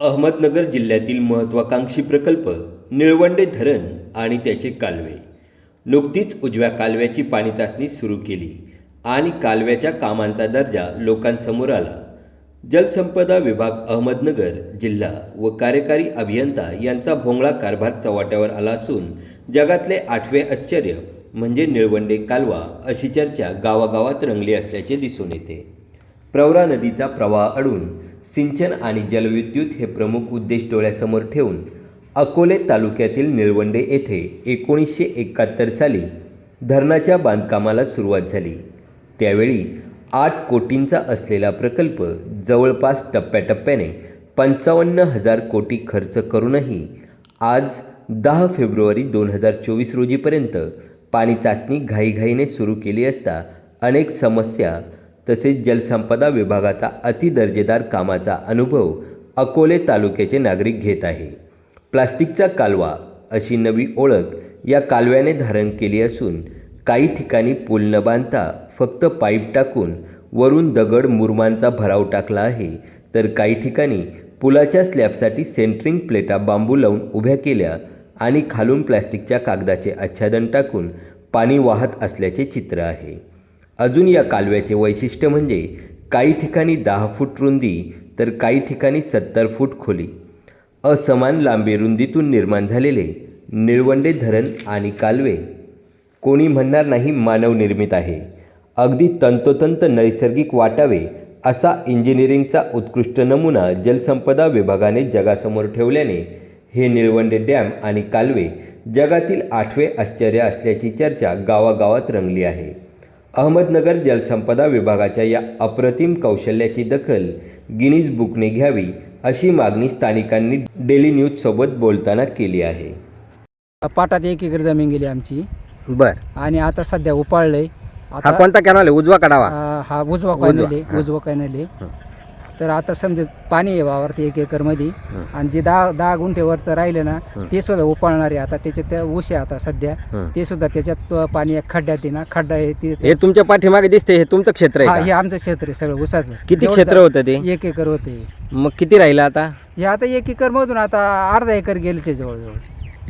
अहमदनगर जिल्ह्यातील महत्त्वाकांक्षी प्रकल्प निळवंडे धरण आणि त्याचे कालवे. नुकतीच उजव्या कालव्याची पाणी चाचणी सुरू केली आणि कालव्याच्या कामांचा दर्जा लोकांसमोर आला. जलसंपदा विभाग अहमदनगर जिल्हा व कार्यकारी अभियंता यांचा भोंगळा कारभार चव्हाट्यावर आला असून जगातले आठवे आश्चर्य म्हणजे निळवंडे कालवा अशी चर्चा गावागावात रंगली असल्याचे दिसून येते. प्रवरा नदीचा प्रवाह अडून सिंचन आणि जलविद्युत हे प्रमुख उद्देश डोळ्यासमोर ठेवून अकोले तालुक्यातील निळवंडे येथे एकोणीसशे एकाहत्तर साली धरणाच्या बांधकामाला सुरुवात झाली. त्यावेळी आठ कोटींचा असलेला प्रकल्प जवळपास टप्प्याटप्प्याने पंचावन्न हजार कोटी खर्च करूनही आज दहा फेब्रुवारी दोन हजार चोवीस रोजीपर्यंत पाणी चाचणी घाईघाईने सुरू केली असता अनेक समस्या तसेच जलसंपदा विभागाचा अतिदर्जेदार कामाचा अनुभव अकोले तालुक्याचे नागरिक घेत आहे. प्लास्टिकचा कालवा अशी नवी ओळख या कालव्याने धारण केली असून काही ठिकाणी पूल न बांधता फक्त पाईप टाकून वरून दगड मुरमांचा भराव टाकला आहे. तर काही ठिकाणी पुलाच्या स्लॅबसाठी सेंट्रिंग प्लेटा बांबू लावून उभ्या केल्या आणि खालून प्लॅस्टिकच्या कागदाचे आच्छादन टाकून पाणी वाहत असल्याचे चित्र आहे. अजून या कालव्याचे वैशिष्ट्य म्हणजे काही ठिकाणी दहा फूट रुंदी तर काही ठिकाणी सत्तर फूट खोली. असमान लांबी रुंदीतून निर्माण झालेले निळवंडे धरण आणि कालवे. कोणी म्हणणार नाही मानवनिर्मित आहे. अगदी तंतोतंत नैसर्गिक वाटावे असा इंजिनिअरिंगचा उत्कृष्ट नमुना जलसंपदा विभागाने जगासमोर ठेवल्याने हे निळवंडे डॅम आणि कालवे जगातील आठवे आश्चर्य असल्याची चर्चा गावागावात रंगली आहे. अहमदनगर जलसंपदा विभागाच्या या अप्रतिम कौशल्याची दखल गिनीज बुकने घ्यावी अशी मागणी स्थानिकांनी डेली न्यूजसोबत बोलताना केली आहे. पाटात एक एकर जमीन गेली आमची. बर. आणि आता सध्या उपाळलंय. हा आता कोणता कॅनल आहे? उजवा काढावा हा उजवा उजवा, कॅनल आहे हा. उजवा कॅनल आहे. तर आता समजा पाणी आहे वावरती एक एकरमध्ये हं. आणि जे दहा दहा गुंठेवरचं राहिलं ना हं. ते सुद्धा उपाळणार आहे आता त्याच्यात त्या ऊस आहे आता सध्या हं. ते सुद्धा त्याच्यात पाणी एक खड्ड्यात आहे ना खड्डा आहे ते हे तुमच्या पाठीमागे दिसते हे तुमचं क्षेत्र हा आहे हे? आमचं क्षेत्र आहे सगळं ऊसाचं किती क्षेत्र होतं ते एक एकर होते मग किती राहिलं आता हे आता एक एकर मधून आता अर्धा एकर गेलचे जवळजवळ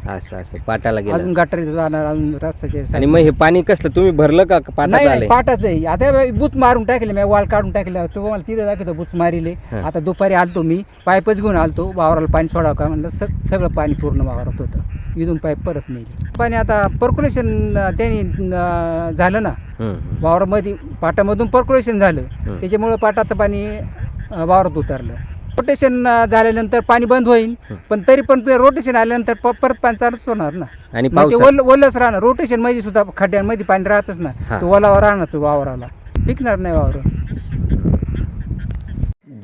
असं असं. पाटाला अजून गेलं गटारीचं जाणार अजून रस्त्याचे आणि मग हे पाणी कसलं तुम्ही भरलं का पाटात नाही नाही आलंय पाटाच आहे. आता बुच मारून टाकले मी वाल काढून टाकले. तो मला तिथे दाखवतो बुच मारिले. हा. आता दुपारी आलतो मी पाईपच घेऊन आलतो. वावराला पाणी सोडावं का म्हणलं सग सगळं पाणी पूर्ण वावरात होतं. इथून पाईप परत नेली. पाणी आता पर्क्युलेशन त्यांनी अं, झालं ना. वावरामध्ये पाटामधून पर्क्युलेशन झालं. त्याच्यामुळं पाटाचं पाणी अं, वावरात उतरलं. रोटेशन झाल्यानंतर पाणी बंद होईल पण तरी पण रोटेशन आल्यानंतर प- परत पाणी चालूच होणार ना. आणि मग ते ओल ओलच राहणार. रोटेशनमध्ये सुद्धा खड्ड्यांमध्ये पाणी राहतच ना. हा. तो ओलावा राहणार वावराला. पिकणार नाही वावर.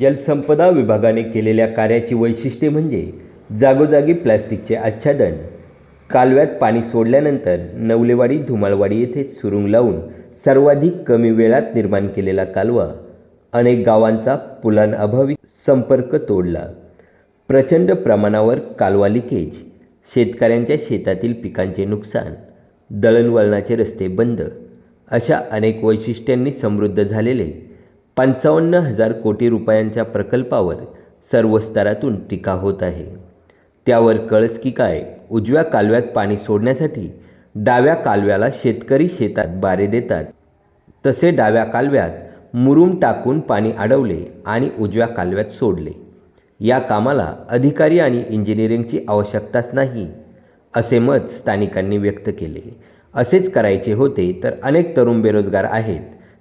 जलसंपदा विभागाने केलेल्या कार्याची वैशिष्ट्ये म्हणजे जागोजागी प्लॅस्टिकचे आच्छादन. कालव्यात पाणी सोडल्यानंतर नवलेवाडी धुमाळवाडी येथे सुरुंग लावून सर्वाधिक कमी वेळात निर्माण केलेला कालवा. अनेक गावांचा पुलांअभावी संपर्क तोडला. प्रचंड प्रमाणावर कालवा लिकेज शेतकऱ्यांच्या शेतातील पिकांचे नुकसान दळणवळणाचे रस्ते बंद अशा अनेक वैशिष्ट्यांनी समृद्ध झालेले पंचावन्न हजार कोटी रुपयांच्या प्रकल्पावर सर्व स्तरातून टीका होत आहे. त्यावर कळस की काय उजव्या कालव्यात पाणी सोडण्यासाठी डाव्या कालव्याला शेतकरी शेतात बारे देतात. तसे डाव्या कालव्यात मुरूम टाकून पाणी अडवले आणि उजव्या कालव्यात सोडले. या कामाला अधिकारी आणि इंजिनिअरिंगची आवश्यकताच नाही असे मत स्थानिकांनी व्यक्त केले. असेच करायचे होते तर अनेक तरुण बेरोजगार आहेत.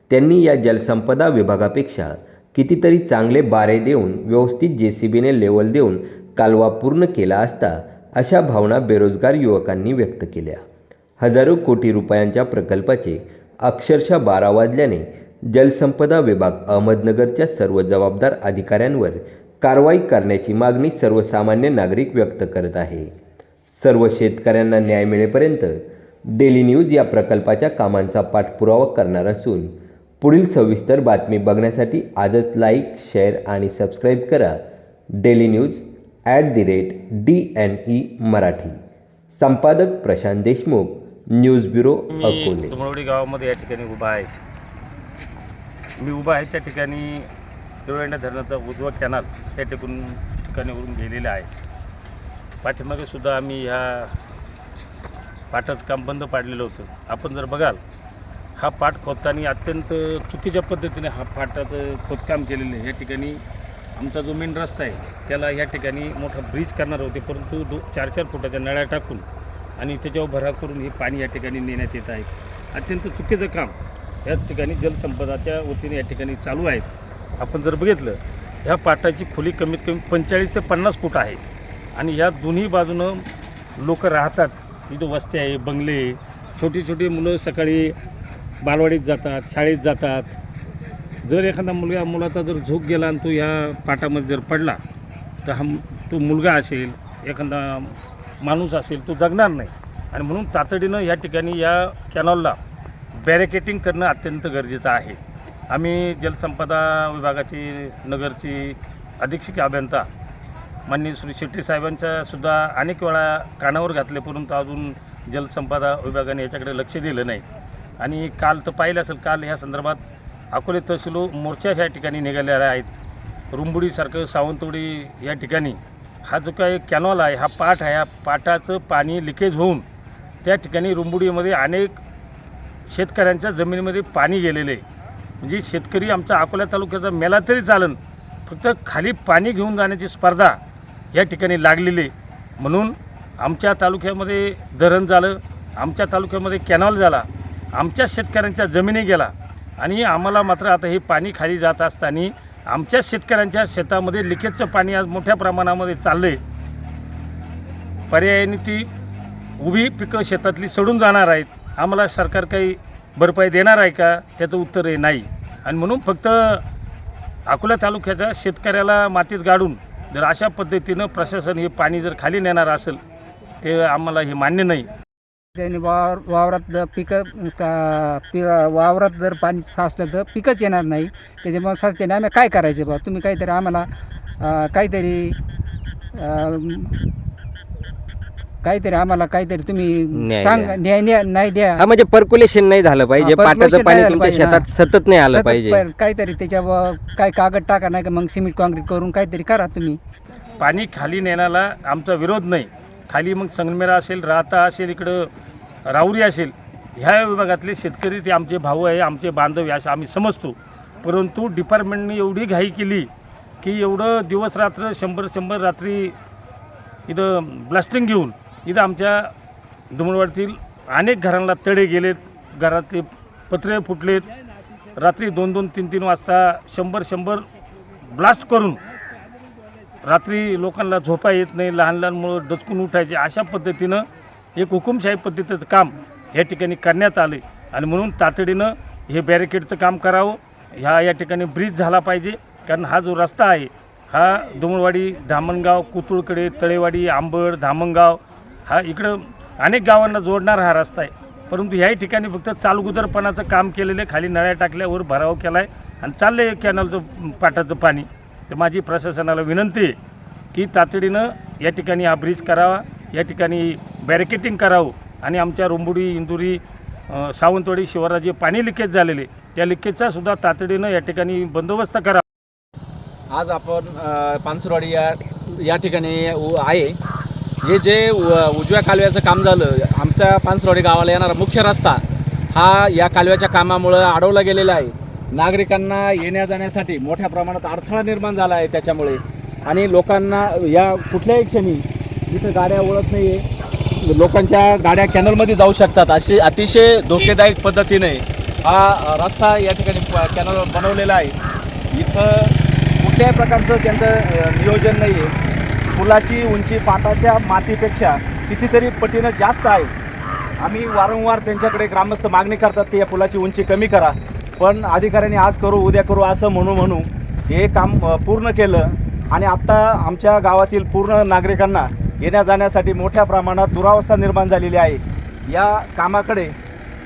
त्यांनी या जलसंपदा विभागापेक्षा कितीतरी चांगले बारे देऊन व्यवस्थित जे सी बीने लेवल देऊन कालवा पूर्ण केला असता अशा भावना बेरोजगार युवकांनी व्यक्त केल्या. हजारो कोटी रुपयांच्या प्रकल्पाचे अक्षरशः बारा वाजल्याने जलसंपदा विभाग अहमदनगरच्या सर्व जबाबदार अधिकाऱ्यांवर कारवाई करण्याची मागणी सर्वसामान्य नागरिक व्यक्त करत आहे. सर्व शेतकऱ्यांना न्याय मिळेपर्यंत डेली न्यूज या प्रकल्पाच्या कामांचा पाठपुरावा करणार असून पुढील सविस्तर बातमी बघण्यासाठी आजच लाईक शेअर आणि सबस्क्राईब करा. Daily news at the rate D N E Marathi. संपादक प्रशांत देशमुख न्यूज ब्युरो अकोले. गावामध्ये या ठिकाणी उभा आहे. मी उभा आहे त्या ठिकाणी तिरुवेंडा धरणाचा उजवा कॅनाल या ठिकून ठिकाणीवरून गेलेला आहे. पाठीमागे सुद्धा आम्ही ह्या पाटाचं काम बंद पाडलेलं होतं. आपण जर बघाल हा पाट खोदताना अत्यंत चुकीच्या पद्धतीने हा पाटाचं खोदकाम केलेलं आहे. या ठिकाणी आमचा जो मेन रस्ता आहे त्याला या ठिकाणी मोठा ब्रिज करणार होते. परंतु दो चार चार फुटाच्या नळ्या टाकून आणि त्याच्यावर भरा करून हे पाणी या ठिकाणी नेण्यात येत आहे. अत्यंत चुकीचं काम. या ठिकाणी जलसंपदाच्या वतीने या ठिकाणी चालू आहेत आपण जर बघितलं ह्या पाटाची खोली कमीत कमी पंचेचाळीस ते पन्नास फूट आहे. आणि ह्या दोन्ही बाजूनं लोक राहतात. इथं वस्ती आहे बंगले छोटी छोटी मुलं सकाळी बालवाडीत जातात शाळेत जातात. जर एखादा मुलगा मुलाचा जर झोक गेला आणि तो ह्या पाटामध्ये जर पडला तर हा तो मुलगा असेल एखादा माणूस असेल तो जगणार नाही. आणि म्हणून तातडीनं या ठिकाणी या कॅनॉलला बॅरिकेटिंग करणं अत्यंत गरजेचं आहे. आम्ही जलसंपदा विभागाची नगरची अधीक्षक अभियंता माननीय श्री शेट्टी साहेबांच्या सुद्धा अनेक वेळा कानावर घातले परंतु अजून जलसंपदा विभागाने याच्याकडे लक्ष दिलं नाही. आणि काल तर पाहिलं असेल काल ह्या संदर्भात अकोले तहसील मोर्चा ह्या ठिकाणी निघालेल्या आहेत रुंबुडीसारखं सावंतवाडी या ठिकाणी हा जो काही कॅनॉल आहे हा पाट आहे ह्या पाटाचं पाणी लिकेज होऊन त्या ठिकाणी रुंबुडीमध्ये अनेक शेतकऱ्यांच्या जमिनीमध्ये पाणी गेलेलं आहे. म्हणजे शेतकरी आमचा अकोला तालुक्याचा मेला तरी चालन फक्त खाली पाणी घेऊन जाण्याची स्पर्धा या ठिकाणी लागलेली आहे. म्हणून आमच्या तालुक्यामध्ये धरण झालं आमच्या तालुक्यामध्ये कॅनॉल झाला आमच्या शेतकऱ्यांच्या जमिनी गेला आणि आम्हाला मात्र आता हे पाणी खाली जात असताना आमच्या शेतकऱ्यांच्या शेतामध्ये लिकेजचं पाणी आज मोठ्या प्रमाणामध्ये चाललं आहे पर्यायाने ती उभी पिकं शेतातली सडून जाणार आहेत. आम्हाला सरकार काही भरपाई देणार आहे का? त्याचं उत्तर आहे नाही. आणि म्हणून फक्त अकोला तालुक्याच्या शेतकऱ्याला मातीत गाडून जर अशा पद्धतीनं प्रशासन हे पाणी जर खाली नेणार असेल ते आम्हाला हे मान्य नाही. त्यांनी वावर वावरात जर पिकं पि वावरात जर पाणी साचलं तर पिकंच येणार नाही. त्याच्यामुळे साचते आम्ही काय करायचं बा? तुम्ही काहीतरी आम्हाला काहीतरी काहीतरी आम्हाला काहीतरी तुम्ही न्याय सांग द्या. न्याय न्याय नाही द्या. हा म्हणजे पर्क्युलेशन नाही झालं पाहिजे हा, पाटाचं percolation पाणी नाही झालं तुमच्या पाहिजे. शेतात सतत नाही आलं सतत पाहिजे. काहीतरी त्याच्यावर काय कागद टाका नाही का मग सिमेंट कॉन्क्रीट करून काहीतरी करा तुम्ही. पाणी खाली नेण्याला आमचा विरोध नाही. खाली मग संगमेरा असेल राहता असेल इकडं राऊरी असेल ह्या विभागातले शेतकरी ते आमचे भाऊ आहे आमचे बांधव आहे असं आम्ही समजतो. परंतु डिपार्टमेंटने एवढी घाई केली की एवढं दिवस रात्र शंभर शंभर रात्री इथं ब्लास्टिंग घेऊन इथं आमच्या दुमणवाडीतील अनेक घरांना तडे गेलेत. घरातले पत्रे फुटलेत. रात्री दोन दोन तीन तीन वाजता शंभर शंभर ब्लास्ट करून रात्री लोकांना झोपा येत नाही. लहान लहान मुलं डचकून उठायचे. अशा पद्धतीनं एक हुकुमशाही पद्धतीचं काम या ठिकाणी करण्यात आले आणि म्हणून तातडीनं हे बॅरिकेडचं काम करावं. ह्या या ठिकाणी ब्रिज झाला पाहिजे. कारण हा जो रस्ता आहे हा दुमळवाडी धामणगाव कुतुळकडे तळेवाडी आंबड धामणगाव हा इकडं अनेक गावांना जोडणारा हा रस्ता आहे. परंतु ह्याही ठिकाणी फक्त चालगुदरपणाचं काम केलेलं आहे. खाली नळ्या टाकल्यावर भराव केला आहे आणि चाललं आहे कॅनलचं पाटाचं पाणी. तर माझी प्रशासनाला विनंती आहे की तातडीनं या ठिकाणी हा ब्रिज करावा या ठिकाणी बॅरिकेटिंग करावं आणि आमच्या रुंबुडी इंदुरी सावंतवाडी शिवारात जे पाणी लिकेज झालेले त्या लिकेजचा सुद्धा तातडीनं या ठिकाणी बंदोबस्त करा आज आपण पानसुरवाडी पानसरवाडी या या ठिकाणी आहे. हे जे उजव्या कालव्याचं काम झालं आमच्या पानसरवाडी गावाला येणारा मुख्य रस्ता हा या कालव्याच्या कामामुळं अडवला गेलेला आहे. नागरिकांना येण्या जाण्यासाठी मोठ्या प्रमाणात अडथळा निर्माण झाला आहे त्याच्यामुळे. आणि लोकांना या कुठल्याही क्षणी इथं गाड्या ओळख नाही आहे लोकांच्या गाड्या कॅनलमध्ये जाऊ शकतात अशी अतिशय धोकेदायक पद्धतीने हा रस्ता या ठिकाणी कॅनल बनवलेला आहे. इथं कुठल्याही प्रकारचं त्यांचं नियोजन नाही आहे पुलाची उंची पाटाच्या मातीपेक्षा कितीतरी पटीनं जास्त आहे. आम्ही वारंवार त्यांच्याकडे ग्रामस्थ मागणी करतात की या पुलाची उंची कमी करा. पण अधिकाऱ्यांनी आज करू उद्या करू असं म्हणू म्हणू हे काम पूर्ण केलं. आणि आत्ता आमच्या गावातील पूर्ण नागरिकांना येण्या जाण्यासाठी मोठ्या प्रमाणात दुरावस्था निर्माण झालेली आहे. या कामाकडे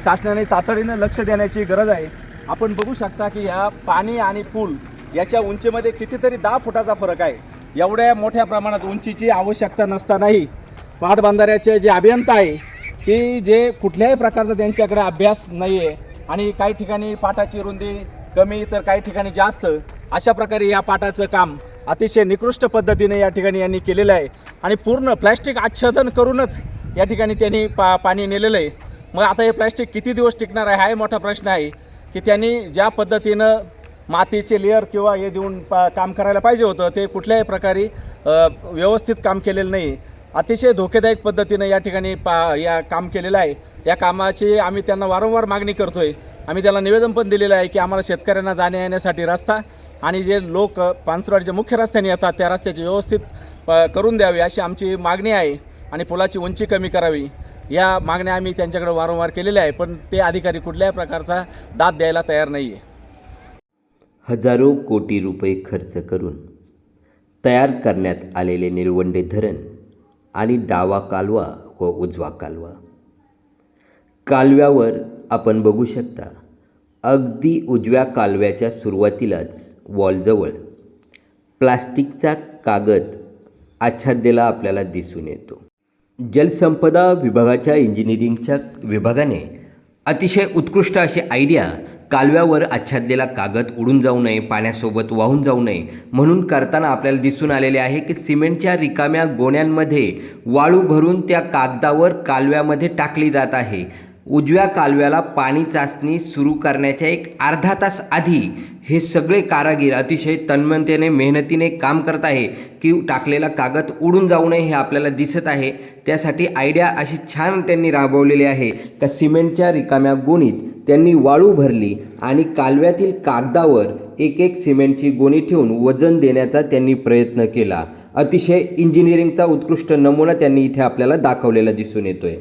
शासनाने तातडीनं लक्ष देण्याची गरज आहे. आपण बघू शकता की ह्या पाणी आणि पूल याच्या उंचीमध्ये कितीतरी दहा फुटाचा फरक आहे. एवढ्या मोठ्या प्रमाणात उंचीची आवश्यकता नसतानाही पाटबंधाऱ्याचे जे अभियंता आहे की जे कुठल्याही प्रकारचा त्यांच्याकडे अभ्यास नाही आहे आणि काही ठिकाणी पाटाची रुंदी कमी तर काही ठिकाणी जास्त अशा प्रकारे या पाटाचं काम अतिशय निकृष्ट पद्धतीने या ठिकाणी यांनी केलेलं आहे. आणि पूर्ण प्लॅस्टिक आच्छादन करूनच या ठिकाणी त्यांनी पा पाणी नेलेलं आहे. मग आता हे प्लॅस्टिक किती दिवस टिकणार आहे हाही मोठा प्रश्न आहे की त्यांनी ज्या पद्धतीनं मातीचे लेअर किंवा हे देऊन पा काम करायला पाहिजे होतं. ते कुठल्याही प्रकारे व्यवस्थित काम केलेलं नाही. अतिशय धोकेदायक पद्धतीनं या ठिकाणी पा या काम केलेलं आहे. या कामाची आम्ही त्यांना वारंवार मागणी करतो आहे आम्ही त्याला निवेदन पण दिलेलं आहे की आम्हाला शेतकऱ्यांना जाण्या येण्यासाठी रस्ता आणि जे लोक पानसरवाडीच्या मुख्य रस्त्याने येतात त्या रस्त्याची व्यवस्थित प- करून द्यावी अशी आमची मागणी आहे आणि पुलाची उंची कमी करावी. या मागण्या आम्ही त्यांच्याकडे वारंवार केलेल्या आहे पण ते अधिकारी कुठल्याही प्रकारचा दाद द्यायला तयार नाही आहे हजारो कोटी रुपये खर्च करून तयार करण्यात आलेले निळवंडे धरण आणि डावा कालवा व उजवा कालवा. कालव्यावर आपण बघू शकता अगदी उजव्या कालव्याच्या सुरुवातीलाच वॉलजवळ प्लास्टिकचा कागद आच्छादेला आपल्याला दिसून येतो. जलसंपदा विभागाच्या इंजिनिअरिंगच्या विभागाने अतिशय उत्कृष्ट अशी आयडिया कालव्यावर आच्छादलेला कागद उडून जाऊ नये पाण्यासोबत वाहून जाऊ नये म्हणून करताना आपल्याला दिसून आलेले आहे की सिमेंटच्या रिकाम्या गोण्यांमध्ये वाळू भरून त्या कागदावर कालव्यामध्ये टाकली जात आहे. उजव्या कालव्याला पाणी चाचणी सुरू करण्याच्या एक अर्धा तास आधी हे सगळे कारागीर अतिशय तन्मयतेने मेहनतीने काम करत आहे की टाकलेला कागद उडून जाऊ नये हे आपल्याला दिसत आहे. त्यासाठी आयडिया अशी छान त्यांनी राबवलेली आहे. का सिमेंटच्या रिकाम्या गोणीत त्यांनी वाळू भरली आणि कालव्यातील कागदावर एक एक सिमेंटची गोणी ठेवून वजन देण्याचा त्यांनी प्रयत्न केला. अतिशय इंजिनिअरिंगचा उत्कृष्ट नमुना त्यांनी इथे आपल्याला दाखवलेला दिसून येतोय.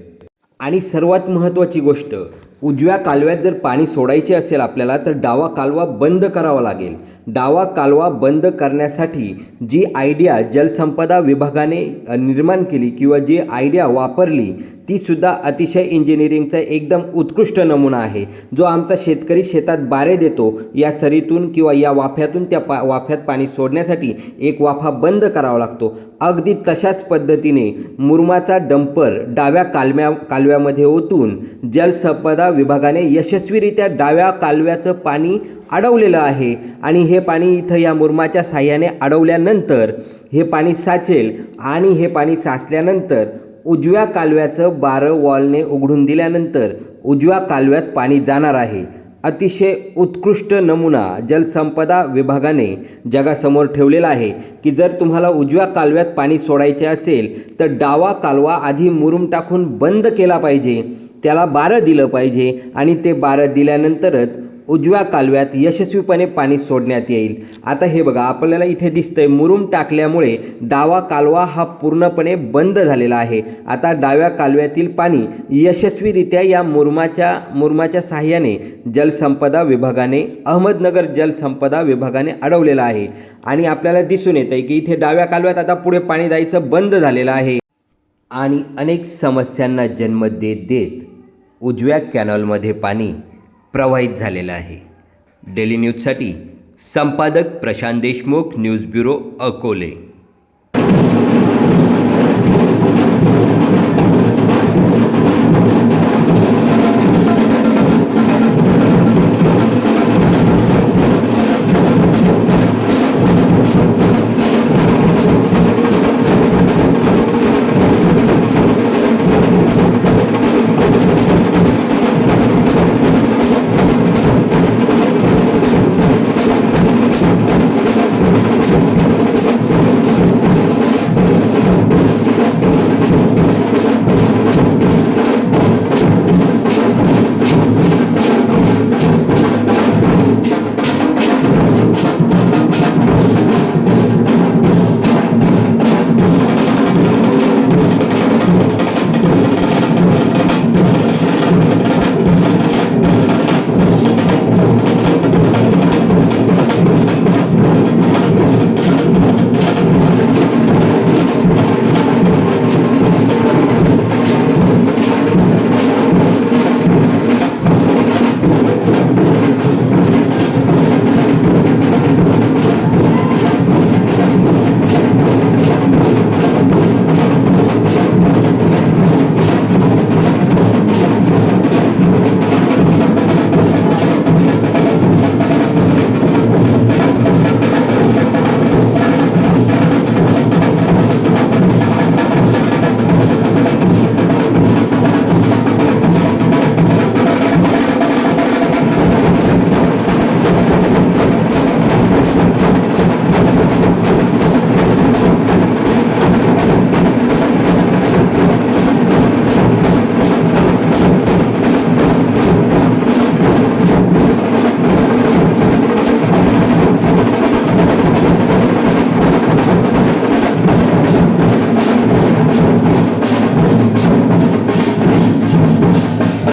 आणि सर्वात महत्त्वाची गोष्ट उजव्या कालव्यात जर पाणी सोडायचे असेल आपल्याला तर डावा कालवा बंद करावा लागेल. डावा कालवा बंद करण्यासाठी जी आयडिया जलसंपदा विभागाने निर्माण केली किंवा जी आयडिया वापरली तीसुद्धा अतिशय इंजिनिअरिंगचा एकदम उत्कृष्ट नमुना आहे. जो आमचा शेतकरी शेतात बारे देतो या सरीतून किंवा या वाफ्यातून त्या पा वाफ्यात पाणी सोडण्यासाठी एक वाफा बंद करावा लागतो. अगदी तशाच पद्धतीने मुरमाचा डंपर डाव्या कालव्या कालव्यामध्ये ओतून जलसंपदा विभागाने यशस्वीरित्या डाव्या कालव्याचं पाणी अडवलेलं आहे. आणि हे पाणी इथं या मुरमाच्या साह्याने अडवल्यानंतर हे पाणी साचेल आणि हे पाणी साचल्यानंतर उजव्या कालव्याचं बारं वॉलने उघडून दिल्यानंतर उजव्या कालव्यात पाणी जाणार आहे. अतिशय उत्कृष्ट नमुना जलसंपदा विभागाने जगासमोर ठेवलेला आहे की जर तुम्हाला उजव्या कालव्यात पाणी सोडायचे असेल तर डावा कालवा आधी मुरुम टाकून बंद केला पाहिजे. त्याला बारं दिलं पाहिजे आणि ते बारं दिल्यानंतरच उजव्या कालव्यात यशस्वीपणे पाणी सोडण्यात येईल. आता हे बघा आपल्याला इथे दिसतंय मुरुम टाकल्यामुळे डावा कालवा हा पूर्णपणे बंद झालेला आहे. आता डाव्या कालव्यातील पाणी यशस्वीरित्या या मुरमाच्या मुरमाच्या साह्याने जलसंपदा विभागाने अहमदनगर जलसंपदा विभागाने अडवलेला आहे. आणि आपल्याला दिसून येतं आहे की इथे डाव्या कालव्यात आता पुढे पाणी जायचं बंद झालेलं आहे. आणि अनेक समस्यांना जन्म देत देत उजव्या कॅनॉलमध्ये पाणी प्रवाहित झालेलं आहे. डेली न्यूजसाठी संपादक प्रशांत देशमुख न्यूज ब्युरो अकोले.